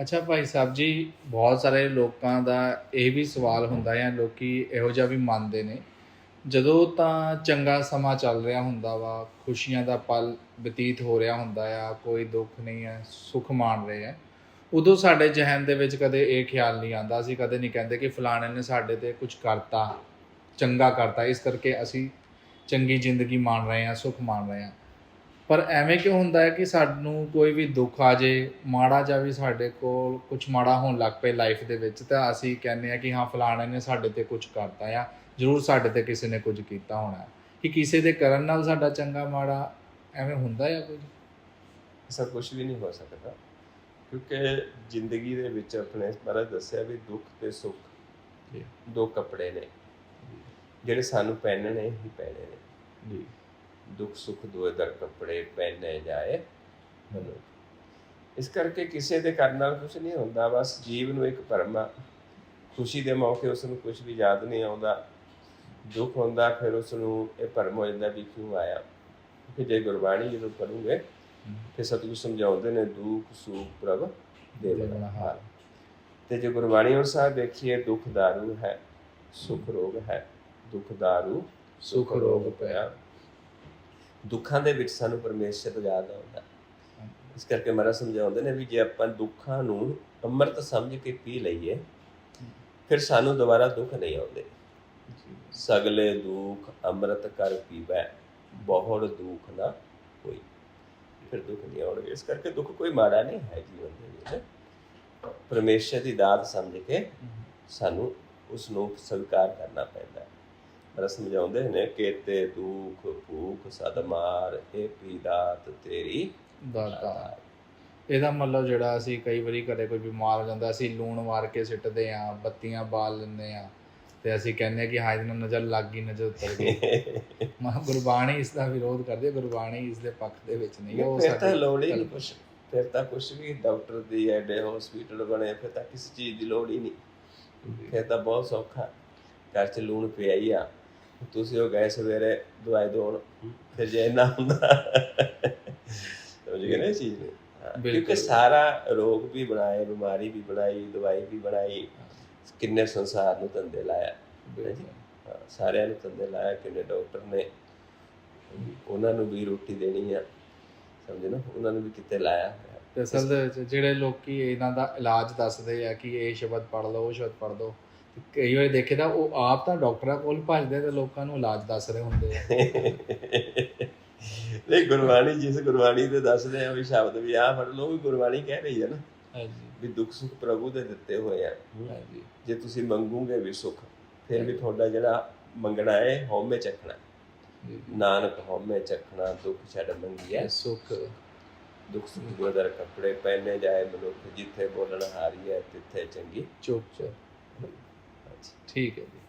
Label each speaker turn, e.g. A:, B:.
A: ਅੱਛਾ ਭਾਈ ਸਾਹਿਬ ਜੀ, ਬਹੁਤ ਸਾਰੇ ਲੋਕਾਂ ਦਾ ਇਹ ਵੀ ਸਵਾਲ ਹੁੰਦਾ ਹੈ, ਲੋਕੀ ਇਹੋ ਜਿਹਾ ਵੀ ਮੰਨਦੇ ਨੇ। ਜਦੋਂ ਤਾਂ ਚੰਗਾ ਸਮਾਂ ਚੱਲ ਰਿਹਾ ਹੁੰਦਾ ਵਾ, ਖੁਸ਼ੀਆਂ ਦਾ ਪਲ ਬਤੀਤ ਹੋ ਰਿਹਾ ਹੁੰਦਾ ਆ, ਕੋਈ ਦੁੱਖ ਨਹੀਂ ਹੈ, ਸੁੱਖ ਮਾਣ ਰਹੇ ਹੈ, ਉਦੋਂ ਸਾਡੇ ਜ਼ਿਹਨ ਦੇ ਵਿੱਚ ਕਦੇ ਇਹ ਖਿਆਲ ਨਹੀਂ ਆਉਂਦਾ ਅਸੀਂ ਕਦੇ ਨਹੀਂ ਕਹਿੰਦੇ ਕਿ ਫਲਾਣੇ ਨੇ ਸਾਡੇ ਤੇ ਕੁਝ ਕਰਤਾ, ਚੰਗਾ ਕਰਤਾ। ਇਸ ਕਰਕੇ ਅਸੀਂ ਚੰਗੀ ਜ਼ਿੰਦਗੀ ਮਾਣ ਰਹੇ ਹਾਂ, ਸੁੱਖ ਮਾਣ ਰਹੇ ਹਾਂ। ਪਰ ਐਵੇਂ ਕਿਉਂ ਹੁੰਦਾ ਹੈ ਕਿ ਸਾਨੂੰ ਕੋਈ ਵੀ ਦੁੱਖ ਆ ਜੇ ਮਾੜਾ ਜਿਹਾ ਵੀ ਸਾਡੇ ਕੋਲ ਕੁਝ ਮਾੜਾ ਹੋਣ ਲੱਗ ਪਏ ਲਾਈਫ ਦੇ ਵਿੱਚ ਤਾਂ ਅਸੀਂ ਕਹਿੰਦੇ ਆ ਕਿ ਹਾਂ ਫਲਾਣੇ ਨੇ ਸਾਡੇ ਤੇ ਕੁਝ ਕਰਤਾ ਆ ਜ਼ਰੂਰ ਸਾਡੇ ਤੇ ਕਿਸੇ ਨੇ ਕੁਝ ਕੀਤਾ ਹੋਣਾ। ਕਿ ਕਿਸੇ ਦੇ ਕਰਨ ਨਾਲ ਸਾਡਾ ਚੰਗਾ ਮਾੜਾ ਐਵੇਂ ਹੁੰਦਾ ਆ ਕੁਝ
B: ਐਸਾ ਕੁਝ ਵੀ ਨਹੀਂ ਹੋ ਸਕਦਾ ਕਿਉਂਕਿ ਜ਼ਿੰਦਗੀ ਦੇ ਵਿੱਚ ਆਪਣੇ ਬਾਰੇ ਦੱਸਿਆ ਵੀ ਦੁੱਖ ਤੇ ਸੁੱਖ
A: ਜੀ।
B: ਦੋ ਕੱਪੜੇ ਨੇ ਜਿਹੜੇ ਸਾਨੂੰ ਪਹਿਨਣੇ ਹੀ ਪੈਣੇ ਨੇ
A: ਜੀ
B: ਦੁੱਖ ਸੁੱਖ ਦੋਏ ਦਰ ਕੱਪੜੇ ਪਹਿਨੇ ਜਾਏ ਮਨੁ ਇਸ ਕਰਕੇ ਕਿਸੇ ਦੇ ਕਰਨ ਨਾਲ ਕੁਝ ਨਹੀਂ ਹੁੰਦਾ, ਬਸ ਜੀਵ ਨੂੰ ਇੱਕ ਭਰਮਾ। ਖੁਸ਼ੀ ਦੇ ਮੌਕੇ ਉਸ ਨੂੰ ਕੁਝ ਵੀ ਯਾਦ ਨਹੀਂ ਆਉਂਦਾ। ਦੁੱਖ ਹੁੰਦਾ, ਫਿਰ ਉਸ ਨੂੰ ਇਹ ਭਰਮ ਹੋ ਜਾਂਦਾ ਵੀ ਕਿਉਂ ਆਇਆ? ਕਿ ਜੇ ਗੁਰਬਾਣੀ ਜਦੋਂ ਪੜੂਗੇ ਤੇ ਸਤਿਗੁਰ ਸਮਝਾਉਂਦੇ ਨੇ, ਦੁੱਖ, ਸੁਖ, ਪ੍ਰਭ ਦੇਵਨਹਾਰ ਤੇ ਜੇ ਗੁਰਬਾਣੀ ਅਨੁਸਾਰ ਦੇਖੀਏ ਦੁੱਖ ਦਾਰੂ ਹੈ, ਸੁਖ ਰੋਗ ਹੈ। ਦੁੱਖ ਦਾਰੂ,
A: ਸੁਖ ਰੋਗ ਪਿਆ।
B: ਦੁੱਖਾਂ ਦੇ ਵਿੱਚ ਸਾਨੂੰ ਪਰਮੇਸ਼ਰ ਯਾਦ ਆਉਂਦਾ। ਇਸ ਕਰਕੇ ਮਹਾਰਾਜ ਸਮਝਾਉਂਦੇ ਨੇ ਵੀ ਜੇ ਆਪਾਂ ਦੁੱਖਾਂ ਨੂੰ ਅੰਮ੍ਰਿਤ ਸਮਝ ਕੇ ਪੀ ਲਈਏ ਫਿਰ ਸਾਨੂੰ ਦੁਬਾਰਾ ਦੁੱਖ ਨਹੀਂ ਆਉਂਦੇ। ਸਗਲੇ ਦੁੱਖ ਅੰਮ੍ਰਿਤ ਕਰ ਪੀਵੈ ਬਹੁੜ ਦੁੱਖ ਨਾ ਕੋਈ। ਫਿਰ ਦੁੱਖ ਨਹੀਂ ਆਉਣਗੇ। ਇਸ ਕਰਕੇ ਦੁੱਖ ਕੋਈ ਮਾੜਾ ਨਹੀਂ ਹੈ ਜੀਵਨ ਦੇ ਵਿੱਚ। ਪਰਮੇਸ਼ਰ ਦੀ ਦਾਤ ਸਮਝ ਕੇ ਸਾਨੂੰ ਉਸ ਨੂੰ ਸਵੀਕਾਰ ਕਰਨਾ ਪੈਂਦਾ। ਹੈ ਸਮਝਾਉਂਦੇ ਨੇ ਕੇਤੇ ਦੁੱਖ ਭੂਖ ਸਦਮਾਰ ਇਹ ਪੀਦਾਤ ਤੇਰੀ
A: ਦਾਤਾ। ਇਹਦਾ ਮਤਲਬ ਜਿਹੜਾ ਅਸੀਂ ਕਈ ਵਾਰੀ ਘਰੇ ਕੋਈ ਬਿਮਾਰ ਹੋ ਜਾਂਦਾ ਅਸੀਂ ਲੂਣ ਮਾਰ ਕੇ ਸਿੱਟਦੇ ਆ ਬੱਤੀਆਂ ਬਾਲ ਲੈਂਦੇ ਆ ਤੇ ਅਸੀਂ ਕਹਿੰਦੇ ਕਿ ਹਾਂ ਇਹਦੇ ਨਾਲ ਨਜ਼ਰ ਲੱਗ ਗਈ ਨਜ਼ਰ ਉਤਰ ਗਈ। ਮਾ ਗੁਰਬਾਣੀ ਇਸ ਦਾ ਵਿਰੋਧ ਕਰਦੀ ਹੈ ਗੁਰਬਾਣੀ ਇਸ ਦੇ ਪੱਖ ਦੇ ਵਿੱਚ ਨਹੀਂ। ਹੈ
B: ਫਿਰ ਤਾਂ ਲੋੜ ਹੀ ਨਹੀਂ
A: ਕਲਪਨਾ।
B: ਕੁਛ। ਫਿਰ ਤਾਂ ਕੁਛ ਵੀ ਡਾਕਟਰ ਦੀ ਐਡੇ ਹਸਪੀਟਲ ਬਣੇ ਫਿਰ ਤਾਂ ਕਿਸੇ ਚੀਜ਼ ਦੀ ਲੋੜ ਹੀ ਨਹੀਂ। ਫਿਰ ਤਾਂ ਬਹੁਤ ਸੌਖਾ। ਘਰ 'ਚ ਲੂਣ ਪਿਆ ਹੀ ਆ। ਤੁਸੀਂ ਉਹ ਗਏ ਸਵੇਰੇ ਦਵਾਈ ਦੋਣ ਫਿਰ ਜੇ ਨਾ ਹੁੰਦਾ। ਸਮਝ ਗਏ ਨਾ ਚੀਜ਼ ਨੂੰ? ਕਿਉਂਕਿ। ਸਾਰਾ ਰੋਗ ਵੀ ਬਣਾਏ ਬਿਮਾਰੀ ਵੀ ਬਣਾਈ ਦਵਾਈ ਵੀ ਬਣਾਈ ਕਿੰਨੇ ਸੰਸਾਰ ਨੂੰ ਧੰਦੇ ਲਾਇਆ। ਸਾਰਿਆਂ ਨੂੰ ਧੰਦੇ ਲਾਇਆ ਕਿੰਨੇ ਡਾਕਟਰ ਨੇ। ਉਹਨਾਂ ਨੂੰ ਵੀ ਰੋਟੀ ਦੇਣੀ ਆ ਸਮਝੇ ਨਾ? ਉਹਨਾਂ ਨੂੰ ਵੀ ਕਿਤੇ ਲਾਇਆ।
A: ਤੇ ਅਸਲ ਦੇ ਵਿੱਚ ਜਿਹੜੇ ਲੋਕੀ ਇਹਨਾਂ ਦਾ ਇਲਾਜ ਦੱਸਦੇ ਆ ਕਿ ਇਹ ਸ਼ਬਦ ਪੜ ਲਓ ਉਹ ਸ਼ਬਦ ਪੜ ਤੇ ਕਈ ਵਾਰੀ ਦੇਖੇ ਤਾਂ ਉਹ ਆਪ ਤਾਂ ਡਾਕਟਰਾਂ ਕੋਲ ਭੱਜਦੇ ਤੇ ਲੋਕਾਂ ਨੂੰ ਇਲਾਜ ਦੱਸ ਰਹੇ ਹੁੰਦੇ ਆ।
B: ਨਹੀਂ ਗੁਰਬਾਣੀ ਜਿਸ ਗੁਰਬਾਣੀ ਦੇ ਦੱਸਦੇ ਆ ਵੀ ਸ਼ਬਦ ਵੀ ਆ ਫੜ ਲਓ ਵੀ ਗੁਰਬਾਣੀ ਕਹਿ ਰਹੀ ਹੈ ਨਾ।
A: ਹਾਂਜੀ।
B: ਵੀ ਦੁੱਖ ਸੁੱਖ ਪ੍ਰਭੂ ਦੇ ਦਿੱਤੇ ਹੋਏ ਆ।
A: ਹਾਂਜੀ।
B: ਜੇ ਤੁਸੀਂ ਮੰਗੋਗੇ ਵੀ ਸੁੱਖ ਫਿਰ ਵੀ ਤੁਹਾਡਾ ਜਿਹੜਾ ਮੰਗਣਾ ਹੈ ਹਉਮੈ ਚੱਕਣਾ। ਨਾਨਕ ਹਉਮੈ ਚੱਕਣਾ ਦੁੱਖ ਛੱਡ ਮੰਗੀਐ
A: ਸੁੱਖ।
B: ਦੁੱਖ ਸੁੱਖ ਗੋਦਰ ਕੱਪੜੇ ਪਹਿਨੇ ਜਾਏ ਮਨੁੱਖ ਜਿੱਥੇ ਬੋਲਣ ਹਾਰੀ ਹੈ ਤਿੱਥੇ ਚੰਗੀ।
A: ਚੁੱਪ ਚਾਪ ਠੀਕ ਹੈ ਜੀ